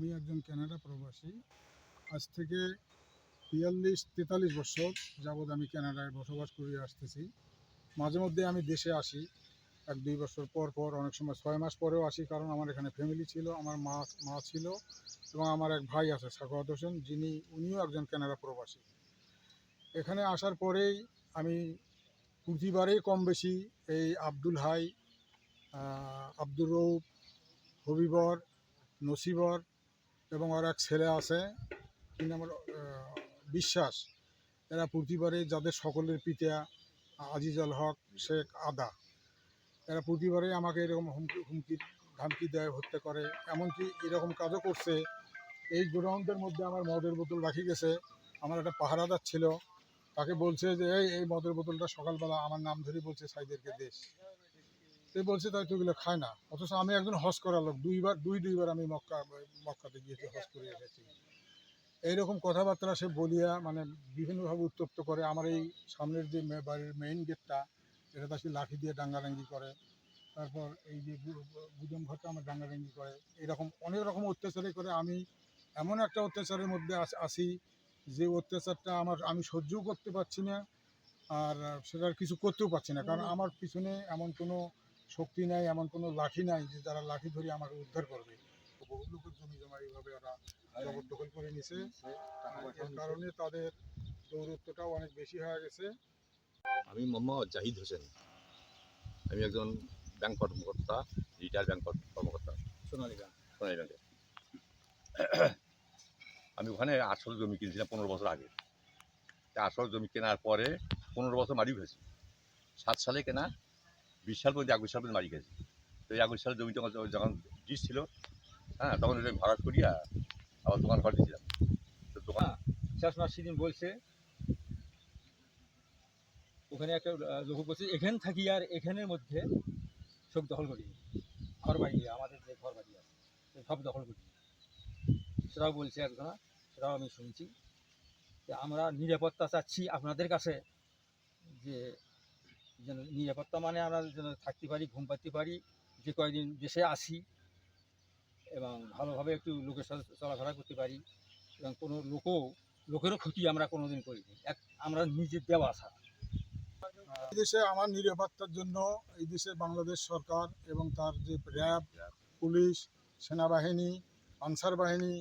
আমি একজন কানাডা প্রবাসী। আজ থেকে বিয়াল্লিশ, তেতাল্লিশ বছর যাবৎ আমি কানাডায় বসবাস করে আসতেছি। মাঝে মধ্যে আমি দেশে আসি, এক দুই বছর পর পর, অনেক সময় ছয় মাস পরেও আসি কারণ আমার এখানে ফ্যামিলি ছিল, আমার মা মা ছিল এবং আমার এক ভাই আছে, সাখাওয়াত হোসেন, যিনি, উনিও একজন কানাডা প্রবাসী। এখানে আসার পরেই আমি প্রতিবারেই কম বেশি এই আব্দুল হাই আব্দুর রৌফ হবিবর, নসিবর এবং আর এক ছেলে আছে, কি নাম বিশ্বাস। এরা প্রতিবারে যাদের সকলের পিতা আজিজাল হক শেখ আদা, এরা প্রতিবারে আমাকে এরকম হুমকি হুমকি, ধামকি দেয়, হত্যা করে। এমনকি এরকম কাজও করছে। এই গোডাউনদের মধ্যে আমার মদের বোতল রাখি গেছে। আমার একটা পাহারাদার ছিল, তাকে বলছে যে, এই এই মদের বোতলটা সকালবেলা আমার নাম ধরে বলছে সাইদেরকে দেশ। সে বলছে তাই তো এগুলো খায় না। অথচ আমি একজন হজ করা লোক দুইবার দুই দুইবার আমি মক্কা মক্কাতে গিয়েছি হজ করে এসেছি এইরকম কথাবার্তা সে বলিয়া মানে বিভিন্নভাবে উত্তপ্ত করে। আমার এই সামনের যে বাড়ির মেইন গেটটা এটা তাকে লাঠি দিয়ে ডাঙ্গাডাঙ্গি করে তারপর এই যে গুদম ঘরটা আমার ডাঙ্গাডাঙ্গি করে এরকম অনেক রকম অত্যাচারই করে। আমি এমন একটা অত্যাচারের মধ্যে আস- আসি যে অত্যাচারটা আমার আমি সহ্যও করতে পারছি না আর সেটার কিছু করতেও পারছি না। কারণ আমার পিছনে এমন কোনো শক্তি নাই এমন কোনো লাঠি নাই যে যারা লাঠি ধরে আমাকে উদ্ধার করবে। বহু লোকের জমি জমা এইভাবে ওরা জবরদখল করে নিছে। এর কারণে তাদের দৌরত্বটাও অনেক বেশি হয়ে গেছে। আমি মোহাম্মদ জাহিদ হোসেন। আমি একজন ব্যাংক কর্মকর্তা রিটায়ার ব্যাংক কর্মকর্তা। সোনালী ব্যাংক সোনালী ব্যাংকে আমি ওখানে আসল জমি কিনেছিলাম পনেরো বছর আগে। আসল জমি কেনার পরে পনেরো বছর মারি গেছি সাত সালে কেনা বিশ সাল পর্যন্ত একুশ সাল পর্যন্ত মারি গেছি। তো একুশ সালে জমি যখন যখন ডিস ছিল হ্যাঁ তখন ওটা ভাড়া করিয়া আবার দোকান ঘর দিয়েছিলাম। তো দোকান শেষ মাস সেদিন বলছে, ওখানে একটা লোক বলছে, এখান থাকি আর এখানের মধ্যে সব দখল করি। ঘর বাড়ি, আমাদের যে ঘর বাড়ি আছে সব দখল করি। সেটাও বলছে একজনা, সেটাও আমি শুনছি। যে আমরা নিরাপত্তা চাচ্ছি আপনাদের কাছে, যে যেন নিরাপত্তা মানে আমরা যেন থাকতে পারি, ঘুম পাতে পারি, যে কয়দিন দেশে আসি এবং ভালোভাবে একটু লোকের সাথে চলাফেরা করতে পারি এবং কোনো লোকও, লোকেরও ক্ষতি আমরা কোনোদিন করিনি। এক, আমরা নিজের দেওয়া ছাড়া এই দেশে আমার নিরাপত্তার জন্য এই দেশে বাংলাদেশ সরকার এবং তার যে র্যাব, পুলিশ, সেনাবাহিনী আনসার বাহিনী,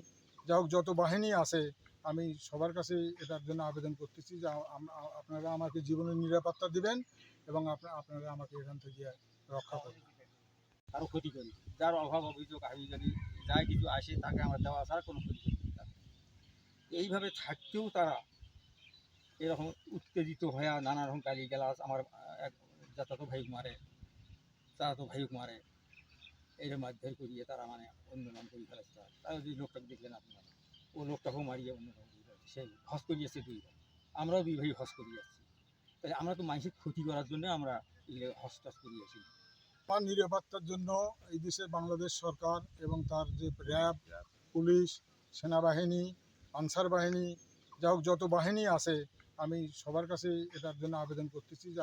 যা যত বাহিনী আছে আমি সবার কাছে এটার জন্য আবেদন করতেছি যে আপনারা আমাকে জীবনের নিরাপত্তা দিবেন এবং আপনারা আমাকে এখান থেকে রক্ষা করবেন। কারও ক্ষতি করি যার অভাব, অভিযোগ, আমি যদি যাই কিছু আসে তাকে আমার দেওয়া ছাড়া কোনো ক্ষতি। এইভাবে থাকতেও তারা এরকম উত্তেজিত হয়ে নানা রকম গালি গালাজ আমার যাতাতো ভাইক মারে চাচাতো ভাইক মারে, এর মাধ্যমে করিয়ে তারা মানে অন্য নাম করে ফেলেছে। তারা তারা যে লোকটাকে দেখলেন আপনারা ও লোকটাকেও মারিয়ে অন্য করে সেই হস করিয়েছে দুই ভাই আমরাও দুই ভাই হস করিয়েছি তাহলে আমরা তো মানুষের ক্ষতি করার জন্য আমরা এগুলো হস টস করিয়েছি আমার নিরাপত্তার জন্য এই দেশের বাংলাদেশ সরকার এবং তার যে র্যাব, পুলিশ, সেনাবাহিনী আনসার বাহিনী, যা হোক যত বাহিনী আছে, আমি সবার কাছে এটার জন্য আবেদন করতেছি যে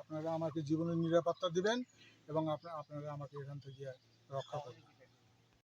আপনারা আমাকে জীবনের নিরাপত্তা দিবেন এবং আপনারা আমাকে এখান থেকে রক্ষা করবেন।